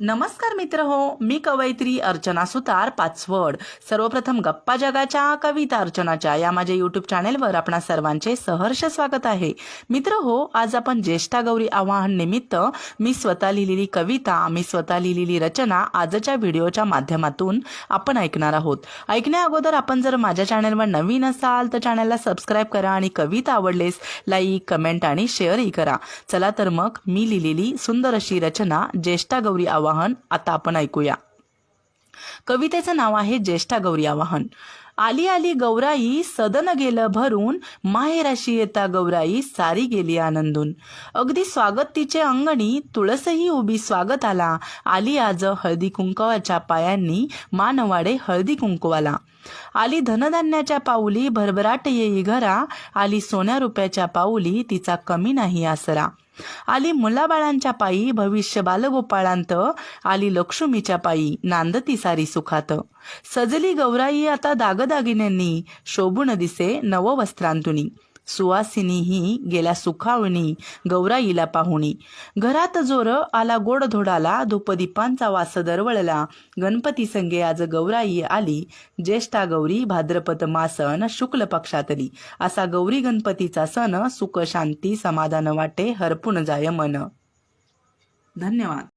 नमस्कार मित्र हो मी कवयित्री अर्चना सुतार पाचवड. सर्वप्रथम गप्पा जगाच्या कविता अर्चनाच्या या माझ्या युट्यूब चॅनेलवर आपणा सर्वांचे सहर्ष स्वागत आहे. मित्र हो आज आपण ज्येष्ठा गौरी आवाहन निमित्त मी स्वतः लिहिलेली कविता मी स्वतः लिहिलेली रचना आजच्या व्हिडिओच्या माध्यमातून आपण ऐकणार आहोत. ऐकण्या अगोदर आपण जर माझ्या चॅनेलवर नवीन असाल तर चॅनलला सबस्क्राईब करा आणि कविता आवडलेस लाईक कमेंट आणि शेअरही करा. चला तर मग मी लिहिलेली सुंदर अशी रचना ज्येष्ठा गौरी आवाहन आता आपण ऐकूया. कवितेचं नाव आहे ज्येष्ठा गौरी आवाहन. आली आली गौराई सदन गेलं भरून माहेराशी येता गौराई सारी गेली आनंदून. अगदी स्वागत तिचे अंगणी तुळसही उभी स्वागत आला आली आज हळदी कुंकवाच्या पायांनी मानवाडे हळदी कुंकवाला. आली धनधान्याच्या पाऊली भरभराट येई घरा. आली सोन्या रुपयाच्या पाऊली तिचा कमी नाही आसरा. आली मुलाबाळांच्या पायी भविष्य बालगोपाळांत आली लक्ष्मीच्या पायी नांदती सारी सुखात. सजली गौराई आता दागदागिन्यांनी शोभून दिसे नववस्त्रांतुनी. सुवासिनीही गेल्या सुखावणी गौराईला पाहुणी. घरात जोर आला गोडधोडाला धूपदीपांचा वास दरवळला. गणपती संगे आज गौराई आली. ज्येष्ठा गौरी भाद्रपद मासन शुक्ल पक्षातली. असा गौरी गणपतीचा सण सुख शांती समाधान वाटे हरपून जाय मन. धन्यवाद.